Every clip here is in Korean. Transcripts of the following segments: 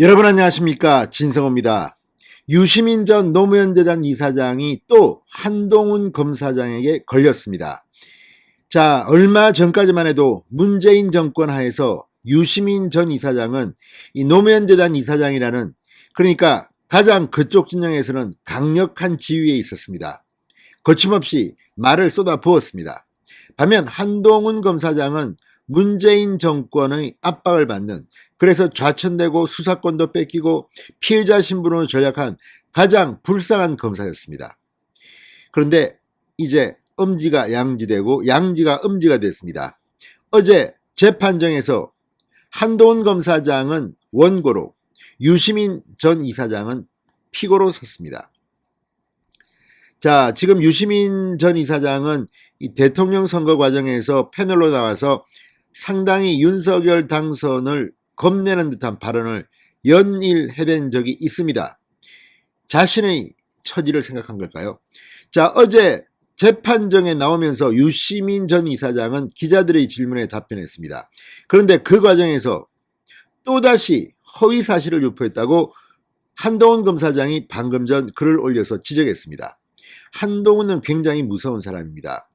여러분 안녕하십니까 진성호입니다. 유시민 전 노무현 재단 이사장이 또 한동훈 검사장에게 걸렸습니다. 자 얼마 전까지만 해도 문재인 정권 하에서 유시민 전 이사장은 이 노무현 재단 이사장이라는 그러니까 가장 그쪽 진영에서는 강력한 지위에 있었습니다. 거침없이 말을 쏟아 부었습니다. 반면 한동훈 검사장은 문재인 정권의 압박을 받는 그래서 좌천되고 수사권도 뺏기고 피해자 신분으로 전락한 가장 불쌍한 검사였습니다. 그런데 이제 음지가 양지되고 양지가 음지가 됐습니다. 어제 재판정에서 한동훈 검사장은 원고로 유시민 전 이사장은 피고로 섰습니다. 자, 지금 유시민 전 이사장은 이 대통령 선거 과정에서 패널로 나와서 상당히 윤석열 당선을 겁내는 듯한 발언을 연일 해댄 적이 있습니다. 자신의 처지를 생각한 걸까요? 자, 어제 재판정에 나오면서 유시민 전 이사장은 기자들의 질문에 답변했습니다. 그런데 그 과정에서 또다시 허위 사실을 유포했다고 한동훈 검사장이 방금 전 글을 올려서 지적했습니다. 한동훈은 굉장히 무서운 사람입니다.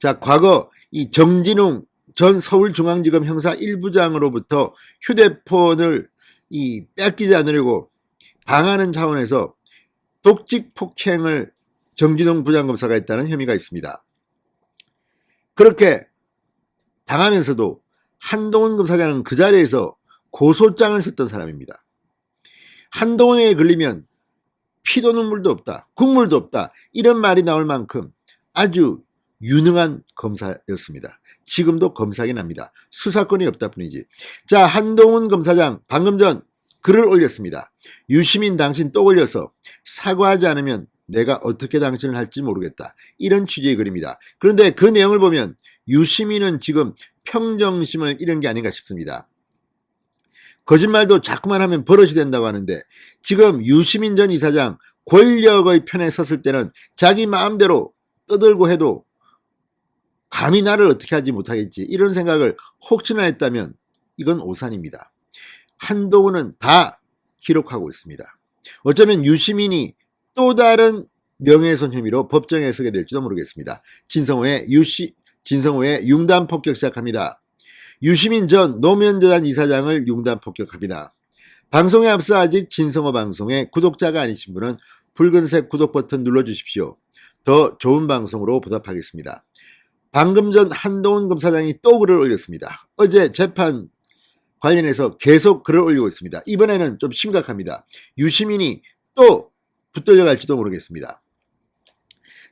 자, 과거 이 정진웅 전 서울중앙지검 형사 1부장으로부터 휴대폰을 이 뺏기지 않으려고 방하는 차원에서 독직 폭행을 정진웅 부장검사가 했다는 혐의가 있습니다. 그렇게 당하면서도 한동훈 검사장은 그 자리에서 고소장을 썼던 사람입니다. 한동훈에 걸리면 피도 눈물도 없다, 국물도 없다 이런 말이 나올 만큼 아주 유능한 검사였습니다. 지금도 검사긴 합니다. 수사권이 없다 뿐이지. 자, 한동훈 검사장 방금 전 글을 올렸습니다. 유시민 당신 또 올려서 사과하지 않으면 내가 어떻게 당신을 할지 모르겠다. 이런 취지의 글입니다. 그런데 그 내용을 보면 유시민은 지금 평정심을 잃은 게 아닌가 싶습니다. 거짓말도 자꾸만 하면 버릇이 된다고 하는데 지금 유시민 전 이사장 권력의 편에 섰을 때는 자기 마음대로 떠들고 해도 감히 나를 어떻게 하지 못하겠지 이런 생각을 혹시나 했다면 이건 오산입니다. 한동훈은 다 기록하고 있습니다. 어쩌면 유시민이 또 다른 명예훼손 혐의로 법정에 서게 될지도 모르겠습니다. 진성호의 유시 진성호의 융단 폭격 시작합니다. 유시민 전 노무현재단 이사장을 융단 폭격합니다. 방송에 앞서 아직 진성호 방송에 구독자가 아니신 분은 붉은색 구독 버튼 눌러주십시오. 더 좋은 방송으로 보답하겠습니다. 방금 전 한동훈 검사장이 또 글을 올렸습니다. 어제 재판 관련해서 계속 글을 올리고 있습니다. 이번에는 좀 심각합니다. 유시민이 또 붙들려 갈지도 모르겠습니다.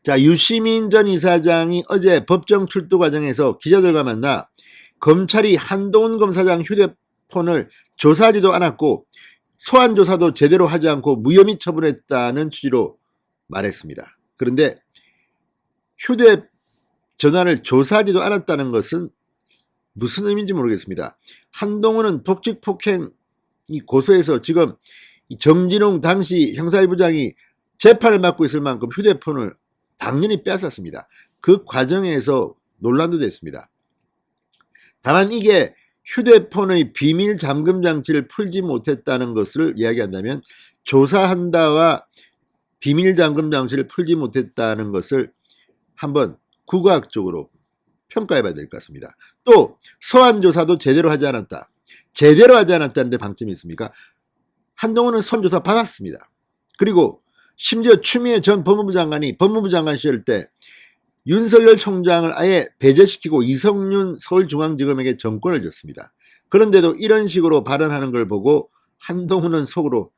자, 유시민 전 이사장이 어제 법정 출두 과정에서 기자들과 만나 검찰이 한동훈 검사장 휴대폰을 조사하지도 않았고 소환 조사도 제대로 하지 않고 무혐의 처분했다는 취지로 말했습니다. 그런데 휴대 전화를 조사하지도 않았다는 것은 무슨 의미인지 모르겠습니다. 한동훈은 독직 폭행 이 고소해서 지금 정진웅 당시 형사일부장이 재판을 맡고 있을 만큼 휴대폰을 당연히 뺏었습니다. 그 과정에서 논란도 됐습니다. 다만 이게 휴대폰의 비밀 잠금 장치를 풀지 못했다는 것을 이야기한다면 조사한다와 비밀 잠금 장치를 풀지 못했다는 것을 한번 국악적으로 평가해 봐야 될 것 같습니다. 또 소환 조사도 제대로 하지 않았다. 제대로 하지 않았다는데 방점이 있습니까? 한동훈은 선조사 받았습니다. 그리고 심지어 추미애 전 법무부 장관이 법무부 장관 시절 때 윤석열 총장을 아예 배제시키고 이성윤 서울중앙지검에게 정권을 줬습니다. 그런데도 이런 식으로 발언하는 걸 보고 한동훈은 속으로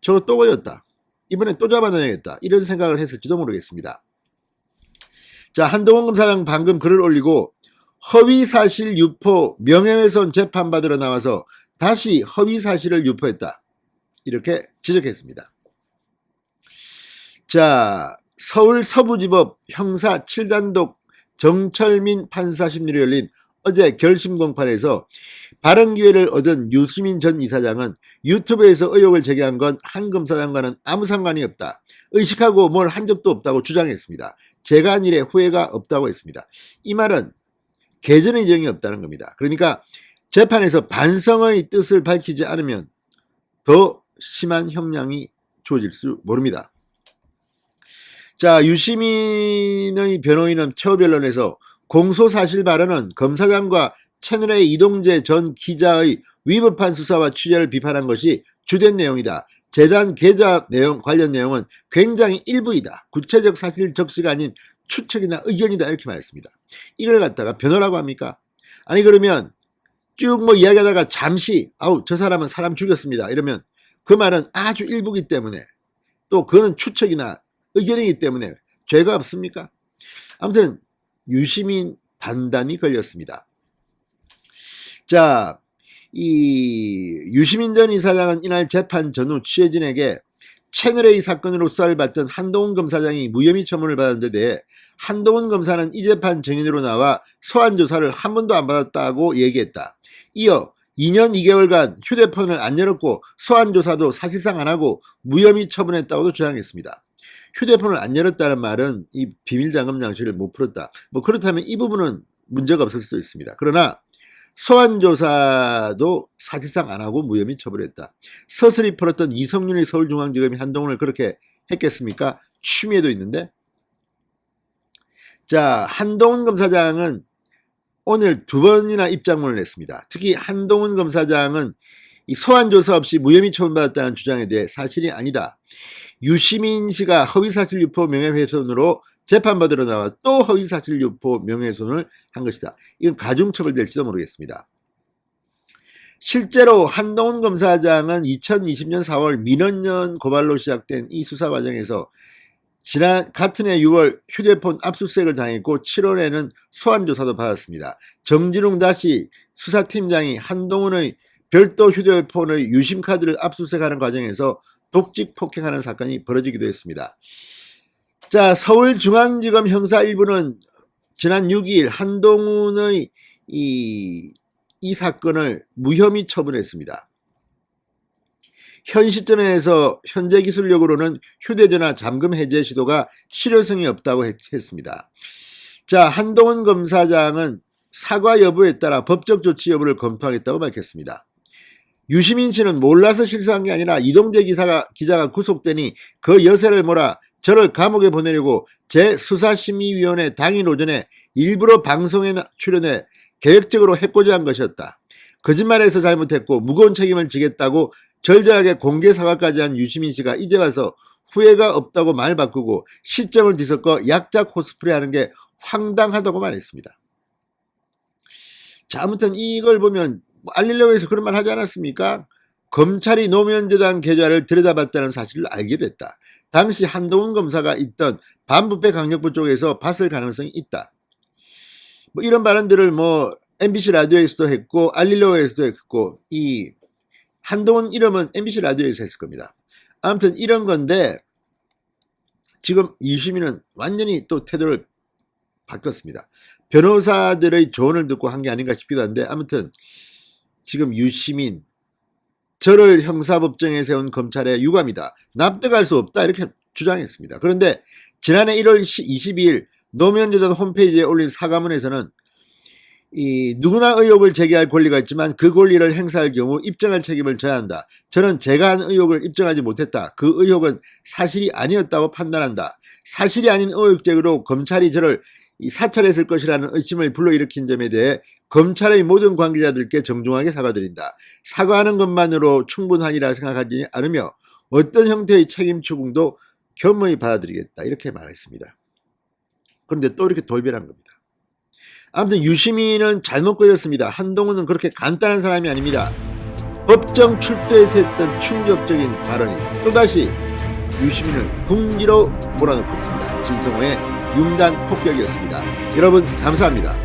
저거 또 걸렸다. 이번에 또 잡아내야겠다. 이런 생각을 했을지도 모르겠습니다. 자, 한동훈 검사장 방금 글을 올리고 허위 사실 유포 명예훼손 재판받으러 나와서 다시 허위 사실을 유포했다. 이렇게 지적했습니다. 자, 서울 서부지법 형사 7단독 정철민 판사 심리로 열린 어제 결심 공판에서 발언 기회를 얻은 유시민 전 이사장은 유튜브에서 의혹을 제기한 건 한 검 사장과는 아무 상관이 없다. 의식하고 뭘 한 적도 없다고 주장했습니다. 한 일에 후회가 없다고 했습니다. 이 말은 개전의 정이 없다는 겁니다. 그러니까 재판에서 반성의 뜻을 밝히지 않으면 더 심한 형량이 주어질 수 모릅니다. 자, 유시민의 변호인은 최후 변론에서 공소 사실 발언은 검사장과 채널의 이동재 전 기자의 위법한 수사와 취재를 비판한 것이 주된 내용이다. 재단 계좌 내용 관련 내용은 굉장히 일부이다. 구체적 사실 적시가 아닌 추측이나 의견이다 이렇게 말했습니다. 이걸 갖다가 변호라고 합니까? 아니 그러면 쭉 뭐 이야기하다가 잠시 아우 저 사람은 사람 죽였습니다 이러면 그 말은 아주 일부기 때문에 또 그거는 추측이나 의견이기 때문에 죄가 없습니까? 아무튼 유시민 단단히 걸렸습니다. 자, 이 유시민 전 이사장은 이날 재판 전후 취재진에게 채널A 사건으로 수사를 받던 한동훈 검사장이 무혐의 처분을 받은 데 대해 한동훈 검사는 이 재판 증인으로 나와 소환 조사를 한 번도 안 받았다고 얘기했다. 이어 2년 2개월간 휴대폰을 안 열었고 소환 조사도 사실상 안 하고 무혐의 처분했다고도 주장했습니다. 휴대폰을 안 열었다는 말은 이 비밀 잠금 장치를 못 풀었다. 뭐 그렇다면 이 부분은 문제가 없을 수도 있습니다. 그러나 소환 조사도 사실상 안 하고 무혐의 처벌했다. 서슬이 풀었던 이성윤의 서울중앙지검이 한동훈을 그렇게 했겠습니까? 추미애도 있는데. 자, 한동훈 검사장은 오늘 두 번이나 입장문을 냈습니다. 특히 한동훈 검사장은 이 소환 조사 없이 무혐의 처분받았다는 주장에 대해 사실이 아니다. 유시민 씨가 허위사실 유포 명예훼손으로 재판받으러 나와 또 허위사실 유포 명예훼손을 한 것이다. 이건 가중처벌 될지도 모르겠습니다. 실제로 한동훈 검사장은 2020년 4월 민원년 고발로 시작된 이 수사 과정에서 지난 같은 해 6월 휴대폰 압수수색을 당했고 7월에는 소환 조사도 받았습니다. 정진웅 다시 수사팀장이 한동훈의 별도 휴대폰의 유심 카드를 압수수색하는 과정에서 독직 폭행하는 사건이 벌어지기도 했습니다. 자, 서울중앙지검 형사 1부는 지난 6일 한동훈의 이, 이 사건을 무혐의 처분했습니다. 현 시점에서 현재 기술력으로는 휴대전화 잠금 해제 시도가 실효성이 없다고 했, 했습니다. 자, 한동훈 검사장은 사과 여부에 따라 법적 조치 여부를 검토하겠다고 밝혔습니다. 유시민 씨는 몰라서 실수한 게 아니라 이동재 기사가, 기자가 구속되니 그 여세를 몰아 저를 감옥에 보내려고 제 수사심의위원회 당일 오전에 일부러 방송에 출연해 계획적으로 해코지 한 것이었다. 거짓말해서 잘못했고 무거운 책임을 지겠다고 절절하게 공개 사과까지 한 유시민 씨가 이제 와서 후회가 없다고 말 바꾸고 시점을 뒤섞어 약자 코스프레 하는 게 황당하다고 말했습니다. 자, 아무튼 이걸 보면 알리려고 해서 그런 말 하지 않았습니까? 검찰이 노무현 재단 계좌를 들여다봤다는 사실을 알게 됐다. 당시 한동훈 검사가 있던 반부패 강력부 쪽에서 봤을 가능성이 있다. 뭐 이런 발언들을 뭐 MBC 라디오에서도 했고 알릴로에서도 했고 이 한동훈 이름은 MBC 라디오에서 했을 겁니다. 아무튼 이런 건데 지금 이시민은 완전히 또 태도를 바꿨습니다. 변호사들의 조언을 듣고 한 게 아닌가 싶기도 한데 아무튼 지금 유시민 저를 형사법정에 세운 검찰의 유감이다. 납득할 수 없다. 이렇게 주장했습니다. 그런데 지난해 1월 22일 노무현재단 홈페이지에 올린 사과문에서는 이 누구나 의혹을 제기할 권리가 있지만 그 권리를 행사할 경우 입증할 책임을 져야 한다. 저는 제가 한 의혹을 입증하지 못했다. 그 의혹은 사실이 아니었다고 판단한다. 사실이 아닌 의혹적으로 검찰이 저를 사찰했을 것이라는 의심을 불러일으킨 점에 대해 검찰의 모든 관계자들께 정중하게 사과드린다. 사과하는 것만으로 충분하리라 생각하지 않으며 어떤 형태의 책임 추궁도 겸허히 받아들이겠다. 이렇게 말했습니다. 그런데 또 이렇게 돌변한 겁니다. 아무튼 유시민은 잘못 걸렸습니다. 한동훈은 그렇게 간단한 사람이 아닙니다. 법정 출두에서 했던 충격적인 발언이 또다시 유시민을 궁지로 몰아넣고 있습니다. 진성호의 융단 폭격이었습니다. 여러분 감사합니다.